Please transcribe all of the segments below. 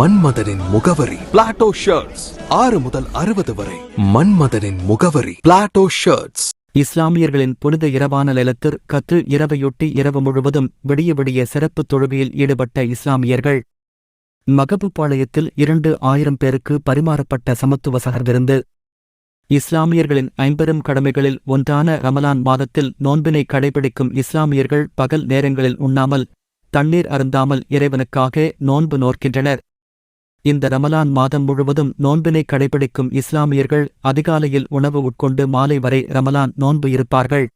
மன்மதனின் முகவரி. Plato shirts ஆறு முதல் அறுபது வரை. மன்மதனின் முகவரி. பிளாட்டோ ஷர்ட்ஸ் இஸ்லாமியர்களின் புனித இரவான லெலத்திற் கத்து இரவையொட்டி இரவு முழுவதும் விடிய விடிய சிறப்பு தொழுகையில் ஈடுபட்ட இஸ்லாமியர்கள் மகபுபாளையத்தில் இரண்டு ஆயிரம் பேருக்கு பரிமாறப்பட்ட சமத்துவ சகர் விருந்து. இஸ்லாமியர்களின் ஐம்பெரும் கடமைகளில் ஒன்றான ரமலான் மாதத்தில் நோன்பினை கடைபிடிக்கும் இஸ்லாமியர்கள் பகல் நேரங்களில் உண்ணாமல் தண்ணீர் அருந்தாமல் இறைவனுக்காக நோன்பு நோர்க்கின்றனர் இந்த ரமலான் மாதம் முழுவதும் நோன்பினை கடைபிடிக்கும் இஸ்லாமியர்கள் அதிகாலையில் உணவு உட்கொண்டு மாலை வரை ரமலான் நோன்பு இருப்பார்கள்.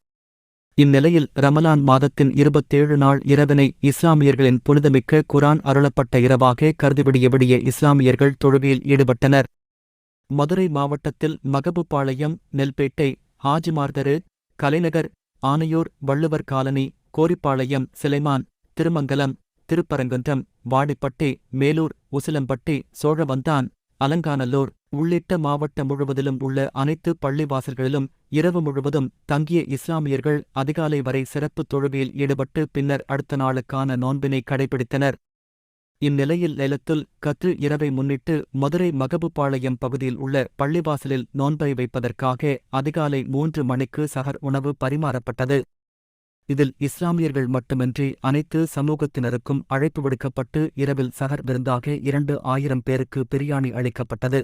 இந்நிலையில் ரமலான் மாதத்தின் இருபத்தேழு நாள் இரவினை இஸ்லாமியர்களின் புனிதமிக்க குரான் அருளப்பட்ட இரவாக கருதிவிடிய விடிய இஸ்லாமியர்கள் தொழுகையில் ஈடுபட்டனர். மதுரை மாவட்டத்தில் மகபுபாளையம் நெல்பேட்டை ஹாஜிமார்தரு கலைநகர் ஆனையூர் வள்ளுவர் காலனி கோரிப்பாளையம் சிலைமான் திருமங்கலம் திருப்பரங்குன்றம் வாடிப்பட்டி மேலூர் உசிலம்பட்டி சோழவந்தான் அலங்காநல்லூர் உள்ளிட்ட மாவட்டம் முழுவதிலும் உள்ள அனைத்து பள்ளிவாசல்களிலும் இரவு முழுவதும் தங்கிய இஸ்லாமியர்கள் அதிகாலை வரை சிறப்பு தொழுகையில் ஈடுபட்டு பின்னர் அடுத்த நாளுக்கான நோன்பினை கடைபிடித்தனர். இந்நிலையில் லைலத்துல் கத்ரு இரவை முன்னிட்டு மதுரை மகபுபாளையம் பகுதியில் உள்ள பள்ளிவாசலில் நோன்பை வைப்பதற்காக அதிகாலை மூன்று மணிக்கு சகர் உணவு பரிமாறப்பட்டது. இதில் இஸ்லாமியர்கள் மட்டுமின்றி அனைத்து சமூகத்தினருக்கும் அழைப்பு விடுக்கப்பட்டு இரவில் சகர் விருந்தாக இரண்டு ஆயிரம் பேருக்கு பிரியாணி அளிக்கப்பட்டது.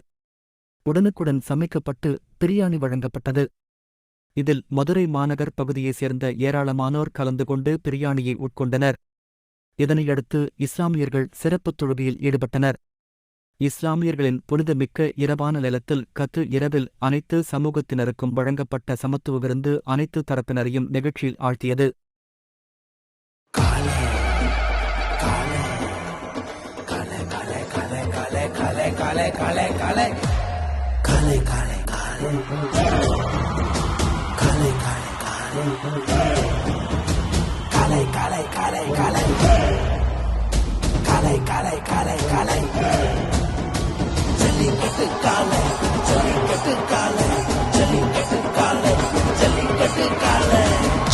உடனுக்குடன் சமைக்கப்பட்டு பிரியாணி வழங்கப்பட்டது. இதில் மதுரை மாநகர் பகுதியைச் சேர்ந்த ஏராளமானோர் கலந்து கொண்டு பிரியாணியை உட்கொண்டனர். இதனையடுத்து இஸ்லாமியர்கள் சிறப்புத் தொழுகையில் ஈடுபட்டனர். இஸ்லாமியர்களின் புனிதமிக்க இரவான நிலத்தில் கத்து இரவில் அனைத்து சமூகத்தினருக்கும் வழங்கப்பட்ட சமத்துவ விருந்து அனைத்து தரப்பினரையும் நிகழ்ச்சியில் ஆழ்த்தியது